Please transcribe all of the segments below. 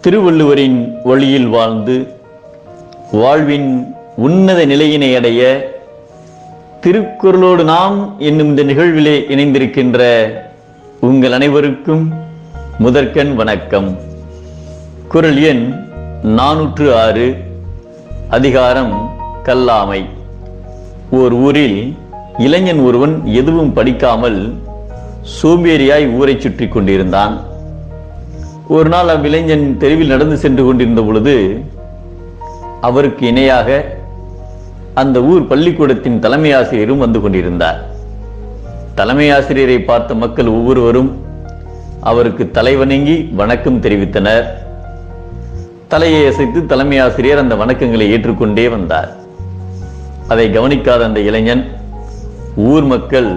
திருவள்ளுவரின் வழியில் வாழ்ந்து வாழ்வின் உன்னத நிலையினை அடைய திருக்குறளோடு நாம் என்னும் இந்த நிகழ்விலே இணைந்திருக்கின்ற உங்கள் அனைவருக்கும் முதற்கண் வணக்கம். குரல் எண் நானூற்று ஆறு அதிகாரம் கல்லாமை. ஓர் ஊரில் இளைஞன் ஒருவன் எதுவும் படிக்காமல் சோம்பேறியாய் ஊரைச் சுற்றி கொண்டிருந்தான். ஒரு நாள் அவ்விளைஞன் தெருவில் நடந்து சென்று கொண்டிருந்த பொழுது அவருக்கு இணையாக அந்த ஊர் பள்ளிக்கூடத்தின் தலைமை ஆசிரியரும் வந்து கொண்டிருந்தார். தலைமை ஆசிரியரை பார்த்த மக்கள் ஒவ்வொருவரும் அவருக்கு தலைவணங்கி வணக்கம் தெரிவித்தனர். தலையை அசைத்து தலைமை ஆசிரியர் அந்த வணக்கங்களை ஏற்றுக்கொண்டே வந்தார். அதை கவனிக்காத அந்த இளைஞன் ஊர் மக்கள்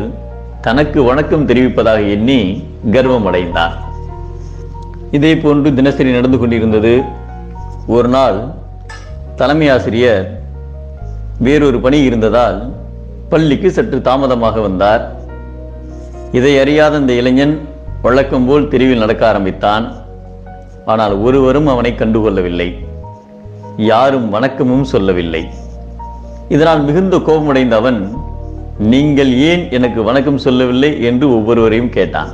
தனக்கு வணக்கம் தெரிவிப்பதாக எண்ணி கர்வம் அடைந்தான். இதே போன்று தினசரி நடந்து கொண்டிருந்தது. ஒரு நாள் தலைமை ஆசிரியர் வேறொரு பணி இருந்ததால் பள்ளிக்கு சற்று தாமதமாக வந்தார். இதை அறியாத இந்த இளைஞன் வழக்கம் போல் தெருவில் நடக்க ஆரம்பித்தான். ஆனால் ஒருவரும் அவனை கண்டுகொள்ளவில்லை. யாரும் வணக்கமும் சொல்லவில்லை. இதனால் மிகுந்த கோபமடைந்த அவன் நீங்கள் ஏன் எனக்கு வணக்கம் சொல்லவில்லை? என்று ஒவ்வொருவரையும் கேட்டான்.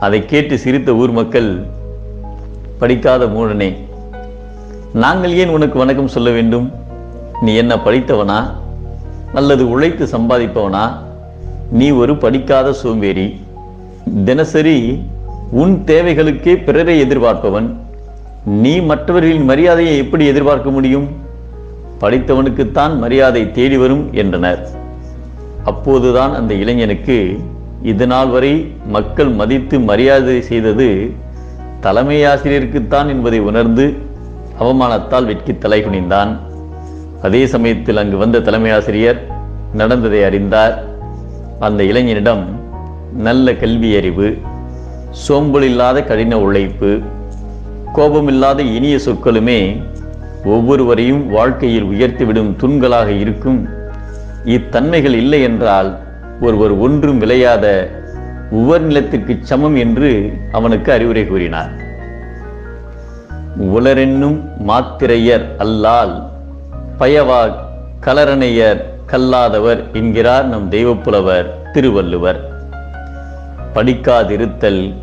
அதை கேட்டு சிரித்த ஊர் மக்கள் படிக்காத மூடனே நாங்கள் ஏன் உனக்கு வணக்கம் சொல்ல வேண்டும்? நீ என்ன படித்தவனா? அல்லது உழைத்து சம்பாதிப்பவனா? நீ ஒரு படிக்காத சோம்பேறி. தினசரி உன் தேவைகளுக்கே பிறரை எதிர்பார்ப்பவன். நீ மற்றவர்களின் மரியாதையை எப்படி எதிர்பார்க்க முடியும்? படித்தவனுக்குத்தான் மரியாதை தேடி வரும் என்றனர். அப்போதுதான் அந்த இளைஞனுக்கு இதுநாள் வரை மக்கள் மதித்து மரியாதை செய்தது தலைமை ஆசிரியருக்குத்தான் என்பதை உணர்ந்து அவமானத்தால் வெட்கி தலை குனிந்தான். அதே சமயத்தில் அங்கு வந்த தலைமை ஆசிரியர் நடந்ததை அறிந்தார். அந்த இளைஞனிடம் நல்ல கல்வி அறிவு சோம்பல் இல்லாத கடின உழைப்பு கோபமில்லாத இனிய சொற்களுமே ஒவ்வொருவரையும் வாழ்க்கையில் உயர்த்திவிடும் தூண்களாக இருக்கும். இத்தன்மைகள் இல்லை என்றால் ஒருவர் ஒன்றும் விளையாத உவர் நிலத்துக்கு சமம் என்று அவனுக்கு அறிவுரை கூறினார். உலரென்னும் மாத்திரையர் அல்லால் பயவா கலரணையர் கல்லாதவர் என்கிறார் நம் தெய்வப்புலவர் திருவள்ளுவர். படிக்காதிருத்தல்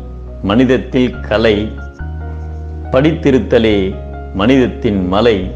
மனிதத்தில் கலை படித்திருத்தலே மனிதத்தின் மலை.